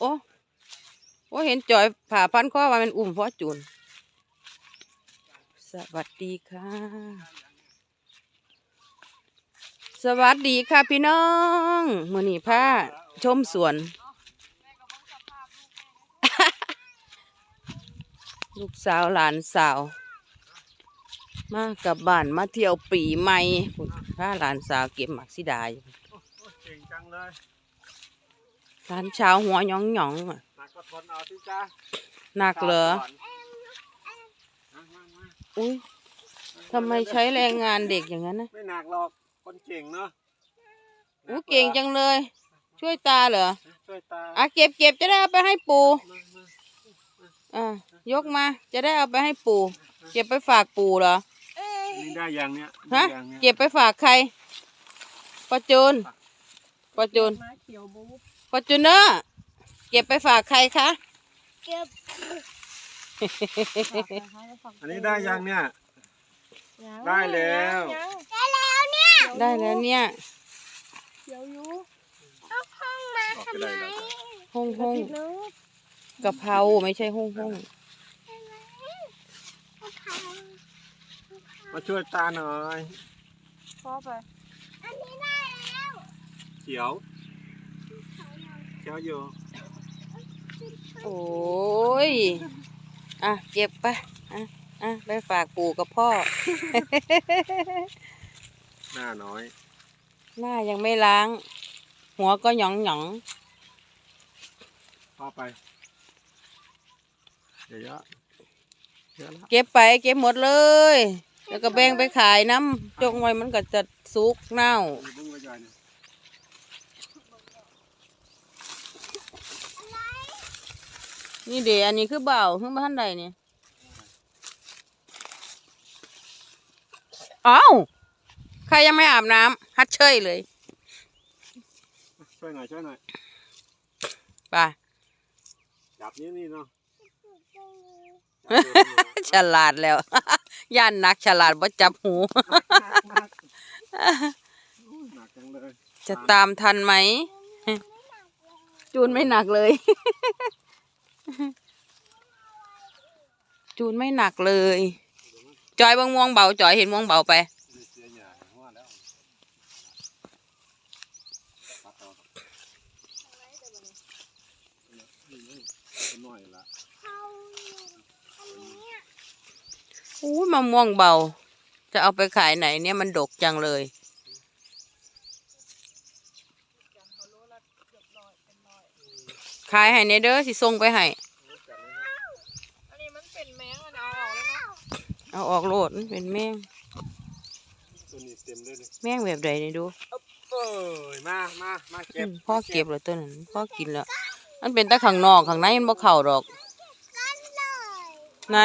โอ้โอ้เห็นจอยผ่าพันข้อว่ามันอุ้มฟอจูนสวัสดีค่ะ สวัสดีค่ะพี่น้องมือนีผ้าชมสวน ลูกสาวหลานสาว มากับบ้านมาเที่ยวปีใหม่พาหลานสาวเก็บหมักซิดาอยู่เก่งจังเลย หลานเช้าวหัวหยองหยองๆอะหนักก็ทนเอาสิจ้าหนักเหรอมามามาอุ้ยทำไมใช้แรงงานเด็กอย่างนั้นนะไม่หนักหรอกคนเก่งเนาะอู้เก่งจังเลย ช่วยตาเหรอช่วยตาอะเก็บเก็บจะได้เอาไปให้ปู่มามาอะยกมา จะได้เอาไปให้ปู่เก็บไปฝากปู่เหรอนี่ได้ยังเนี้ยฮะได้ยังเนี่ยเก็บไปฝากใครปะจูนปะจูน มาเขียวบูบปะจูนเนอร์เก็บไปฝากใครคะ เก็บอันนี้ได้ยังเนี่ย ได้แล้ว ได้แล้วเนี่ยได้แล้วเนี่ยเขียวอยู่เอาห้องมาทำไมห้องห้องผิดแล้วกะเพราไม่ใช่ห้องห้องมาช่วยตาหน่อยพ่อไป อันนี้ได้แล้วเขียวเขียวอยู่ โอ้ย อะ เก็บไป อะ อะ ไปฝากปู่กับพ่อ หน้าน้อย หน้ายังไม่ล้าง หัวก็หยองหยองพ่อไป เดี๋ยวเยอะเยอะละเก็บไปเก็บหมดเลย แล้วก็แบ่งไปขายน้ำจงไว้มันก็จะสุกเน่าอยู่บุ้งกระจายเนี่ยนี่เดี๋ยวอันนี้คือเบาขึ้นมาท่านใดเนี่ยอ้าวใครยังไม่อาบน้ำฮัดเชยเลย ช่วยหน่อยช่วยหน่อยไปจับนิ้วนี่เนาะฉลาดแล้ว ย่านนักฉลาดบ่จับหูหนักหนักจังเลยจะตามทันไหม จูนไม่หนักเลย จูนไม่หนักเลย จอยเบางม่วงเบาจอยเห็นม่วงเบาไปเสียหยาหัวแล้วปัดออกนี่นี่หน่อยละอู้มะม่วงเบา จะเอาไปขายไหนเนี่ยมันดกจังเลย ขายให้ในเด้อสิส่งไปให้อันนี้มันเป็นแมงมันเอาออกเลยเนาะเอาออกโลดมันเป็นแมงตัวนี้เต็มเลยเลยแมงแบบใดนี่ดูเอ้ยมามามาเก็อืบมพ่อเก็บแล้วตัวนั้นพ่อกินแล้ว มันเป็นแต่ข้างนอกข้างในมันบ่เข้าดอก ไหน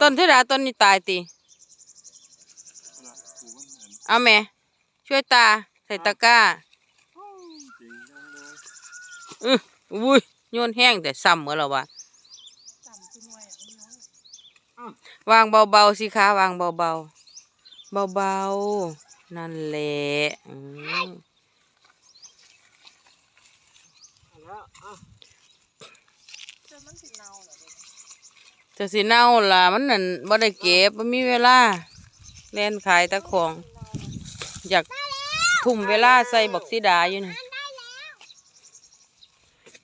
ต้นเทดาต้นนี้ตายติเอาแม่ช่วยตาใส่ตะกร้าจริงจังเลย อืออุ้ยโยนแห้งแต่ซ้ำเหมือนเราวะวางเบาๆสิคะวางเบาๆเบาๆนั่นแหละอืมแล้วอะจนมันสิเน่าเหรอเด็กจะสิเน่าล่ะมันนั่นบ่ได้เก็บบ่มีเวลาเล่นขายตะของ อยากทุ่มเวลาใส่บักสีดาอยู่นี่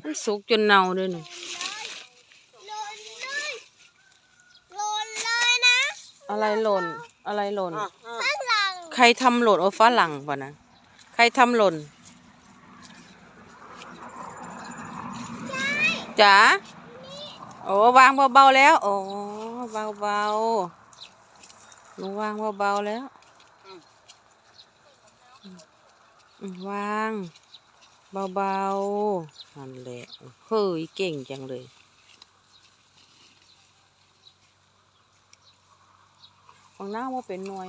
มันสุกจนเน่าเลยนี่หล่นเลยหล่นเลยนะอะไรหล่น อะไรหล่นอะอะข้างหลังใครทำหล่นโอ้ฝรั่งป่ะนะ ใครทำหล่นจ๋าโอ้วางเบาๆแล้ว โอ้เบาๆหนูวางเบาๆแล้วอืมวาง เบาๆนั่นแหละเฮ้ยเก่งจังเลย บางน้าว่าเป็นหน่วย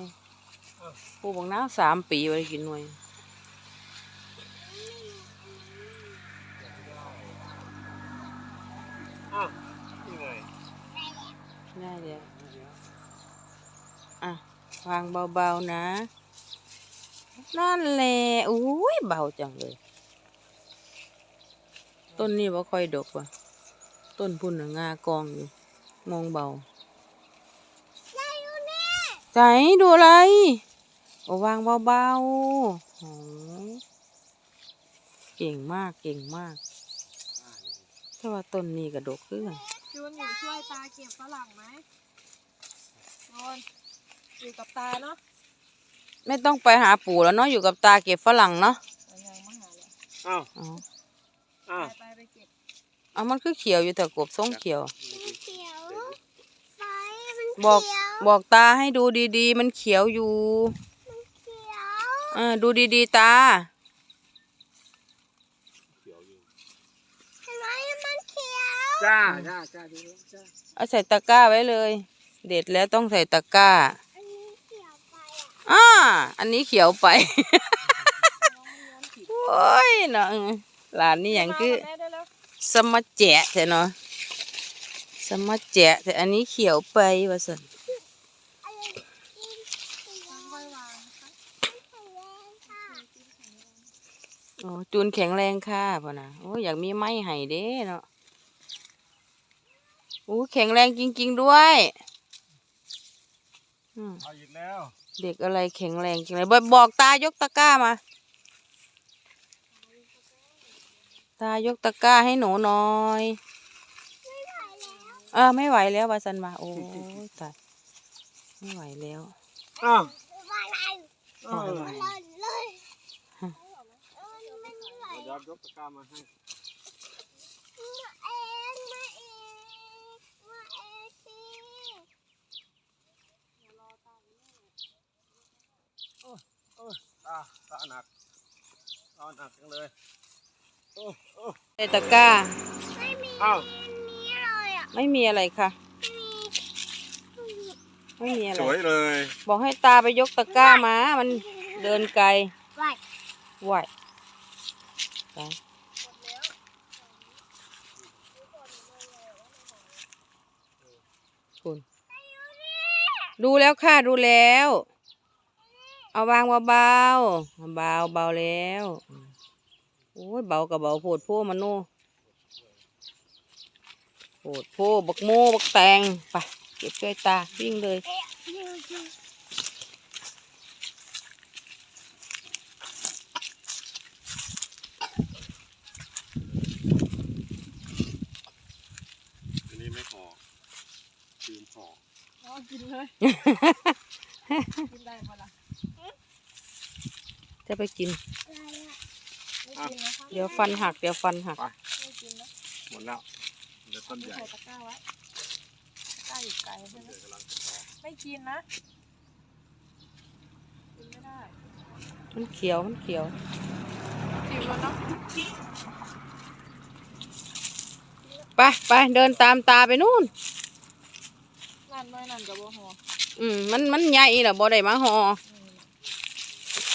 ปลูกบางน้าวสามปีไว้กินหน่วยอะนี่ไงได้เดี๋ยวอะ วางเบาๆนะ นั่นแหละอุ้ยเบาจังเลย ต้นนี้บ่ค่อยดกว่ะ ต้นพุ่นน่ะงากองอยู่ มองเบายายดูนี่ใจดูอะไรโอ้วางเบาๆโอ้เก่งมากเก่งมากถ้าว่าต้นนี้กระดกขึ้นจูนอยู่ช่วยตาเก็บฝรั่งไหมนอนอยู่กับตาเนาะ ไม่ต้องไปหาปู่แล้วเนาะ อยู่กับตาเก็บฝรั่งเนาะเอายังมาหาเลยอ้าว อ๋ออ้าวไปไปไปเก็บเอามันคือเขียวอยู่แต่กบทรงเขียวมันเขียวไปมันบอกเขียวบอกตาให้ดูดีๆ มันเขียวอยู่มันเขียวเออดูดีๆตา เห็นไหมมันเขียวจ้าจ้าจ้าดูแล้วจ้าเอาใส่ตะกร้าไว้เลย เด็ดแล้วต้องใส่ตะกร้า อันนี้เขียวไปอะอ่า อันนี้เขียวไป โอ้ยเนาะเออ หลานนี่อย่างคือแม่ได้แล้วสมะแจะใช่เนาะสมะแจะแต่อันนี้เขียวไปว่าสันอะไรกินค่อยๆวางนะคะแข็งแรงค่ะโอ้จูนแข็งแรงค่ะพ่อนะโอ้อยากมีไม้ให้เด้เนาะโอ้แข็งแรงจริง ๆ ด้วยอืมเอาอีกแล้ว เด็กอะไรแข็งแรงจริงเลยบอกบอกตายกตะกร้ามา ตายกตะกร้าให้หนูหน่อยเออไม่ไหวแล้ววาสันมาโอ้ยตายไม่ไหวแล้วอ้าวว่าอะไรอ้าวหล่นเลยเออมันไม่ไหวเดี๋ยวยกตะกร้ามาให้มาเองมาเองมาเองสิเออตาตาหนักตาหนักจังเลยโอ้โอ้ ในตะกร้า ไม่มีอ้าวนี้เลยอะไม่มีอะไรค่ะ ไม่มีอะไร สวยเลยบอกให้ตาไปยกตะกร้ามา มันเดินไกลไหวไหวไปคุณดูแล้วค่ะ ดูแล้ว เอาวางเบาเบาๆเบาเบาแล้ว โอ้ยเบากับเบาโพดโพมันโนโพดโพบักโมบักแตงไปเก็บช่วยตาวิ่งเลยอันนี้ไม่พอลืมพออ๋อกินเลย กินได้ปะล่ะจะไปกิน อะไรอะไม่กินนะคะ เดี๋ยวฟันหัก เดี๋ยวฟันหัก ไม่กินนะหมดแล้วเดี๋ยวต้นใหญ่ใส่ตะกร้าไว้ตะกร้าอยู่ไกลใช่ไหมเดี๋ยวกำลังจะพอไม่กินนะ กินไม่ได้มันเขียว มันเขียว จิ๋วแล้วเนาะไปไปเดินตามตาไปนู่น นั่นน้อยนั่นกับบัวหออืมมันมันใหญ่แหละบ่ได้มาหอ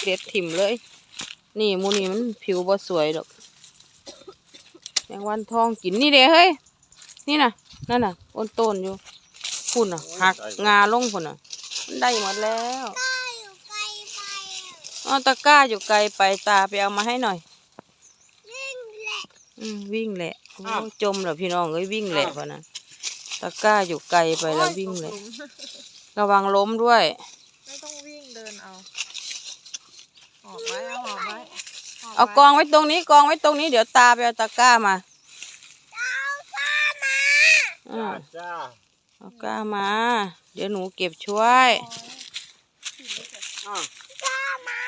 เด็ดถิ่มเลย นี่หมูนี่มันผิวบ่สวยดอกแมงวันทองกินนี่เด้เฮ้ย นี่น่ะ นั่นน่ะอ้นต้นอยู่พุ่นน่ะหักงาลงพุ่นน่ะ มันได้หมดแล้วตาอยู่ไกลไปเอาตะกร้าอยู่ไกลไปตาไปเอามาให้หน่อยวิ่งแหละอืมวิ่งแหละโอ้จมแล้วพี่น้องเอ้ยวิ่งแหละพอนะตะกร้าอยู่ไกลไปแล้ววิ่งแหละ ระวังล้มด้วย ไม่ต้องวิ่งเดินเอาห อบไว้เอาหอบไว้หบเอาไว้กองไว้ตรงนี้กองไว้ตรงนี้เดี๋ยวตาไปเอาตะกร้ามาเอาตามาอืมจ้าเอากร้ามา เดี๋ยวหนูเก็บช่วยอ้าวตามา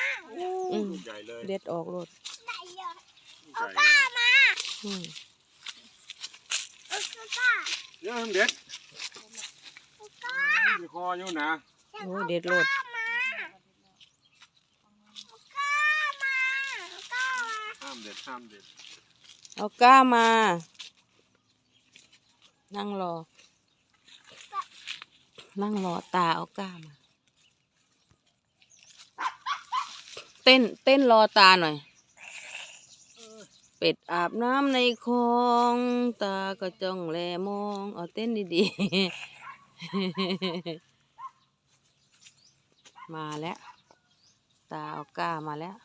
อืมลูกใหญ่เลยเด็ดออกรถไหนอะลูกใหญ่ตาเลยมาอืมเอาตาเดี๋ยวเด็ดเอาตามีคออยู่นะโอ้เด็ดรถ ตามาเอาตามาเอาตามามเด็ดห้ามเด็ดเอาก้ามา นั่งรอ นั่งรอตาเอาก้ามา เต้นเต้นรอตาหน่อย เป็ดอาบน้ำในคลองตาก็จ้องแลมองเอาเต้นดีๆ มาแล้ว ตาเอาก้ามาแล้ว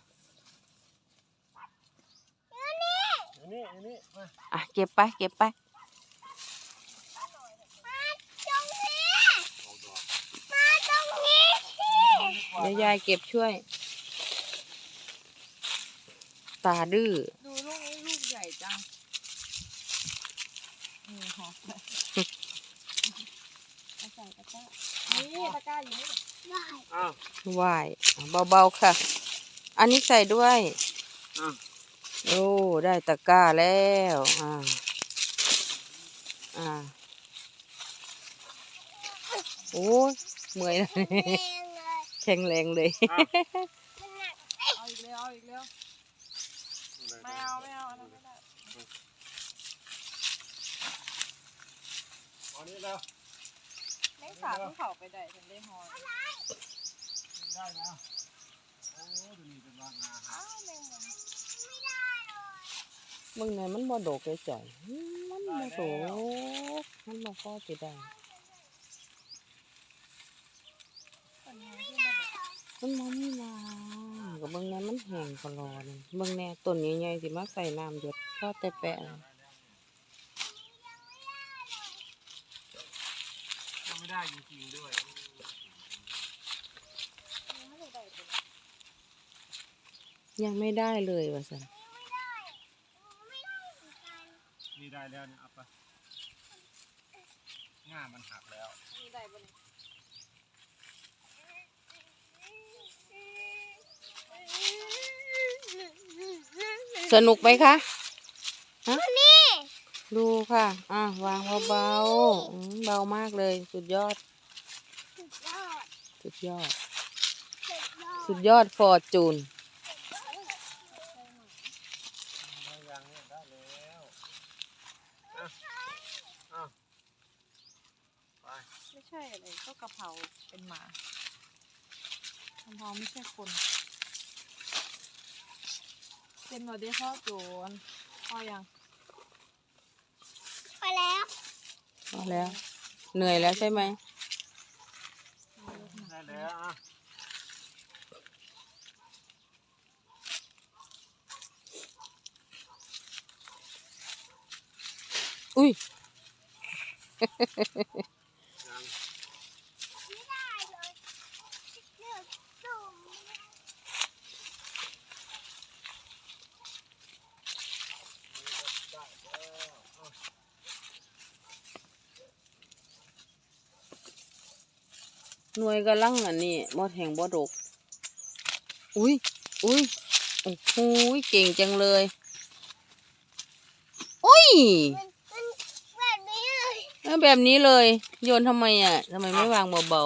อันนี้อันนี้มาอะเก็บไปเก็บไปตรงนี้ออกดอกมาตรงนี้เดี๋ยวยายเก็บช่วย ตาดื้อดูลูกนี้ลูกใหญ่จังนี่หอมเอาใส่ตะกร้านี่ตะกร้าอยู่นี่ได้อ้าวไหวายอะเบาๆค่ะ อันนี้ใส่ด้วยอ้าว โอ้ ได้ตะกร้าแล้ว อ่า อ่า โอ้ยเมื่อยนะแข็งแรงเลยอ้าวเอาอีกแล้วเอาอีกแล้วไม่เอาไม่เอาอันนั้นไม่ได้เอานี้แล้วแมงสาบเพิ่งเขาไปได้ฉันได้หอยได้แล้วโอ้ดูนี่เป็นว่างาครัอ้าบวแมงมุมมึ งไงมันบ่โดกเลยจ่อยอืมมันบ่โดกมันบ่พอสิได้เป็นไงที่มันแบบมันบ่มีน้ำกับเบิ่งแน่มันแห้งก็รอนี่เบิ่งแน่ต้นใหญ่ๆสิมาใส่น้ำหยดพอแต่แปะน่ะยังไม่ได้จริงๆด้วยมันไม่ได้เป็นยังไม่ได้เลยว่าซั่น นี่ได้แล้วเนี่ยเอาไปง่ามันหักแล้วมีได้บนสนุกไหมคะฮะดูค่ะ อะ วางเบาๆอืมเบามากเลย สุดยอด สุดยอด สุดยอดฟอร์จูน ได้ยังเนี่ยได้แล้วอะอะไป ไม่ ใช่อะไรก็กะเพราเป็นหมากะเพราไม่ใช่คนเป็นหมดได้ข้อโจรพอยังไปแล้วพอแล้ว เหนื่อยแล้วใช่ไหมได้แล้วอะอุ้ย ยัง ไม่ได้เลยเลือกจุ่ม ห น่วยกำลังอันนี้มดแห่งบ่ดก อุ้ยอุ้ยโอ้โหเก่งจังเลย อุ้ยมันมันแบบนี้เลยเอ้าแบบนี้เลย โยนทำไมอะทำไมไม่วางเบา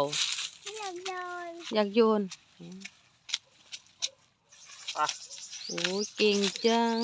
อยากโดนๆอยากโยนไปโอ้เก่งจัง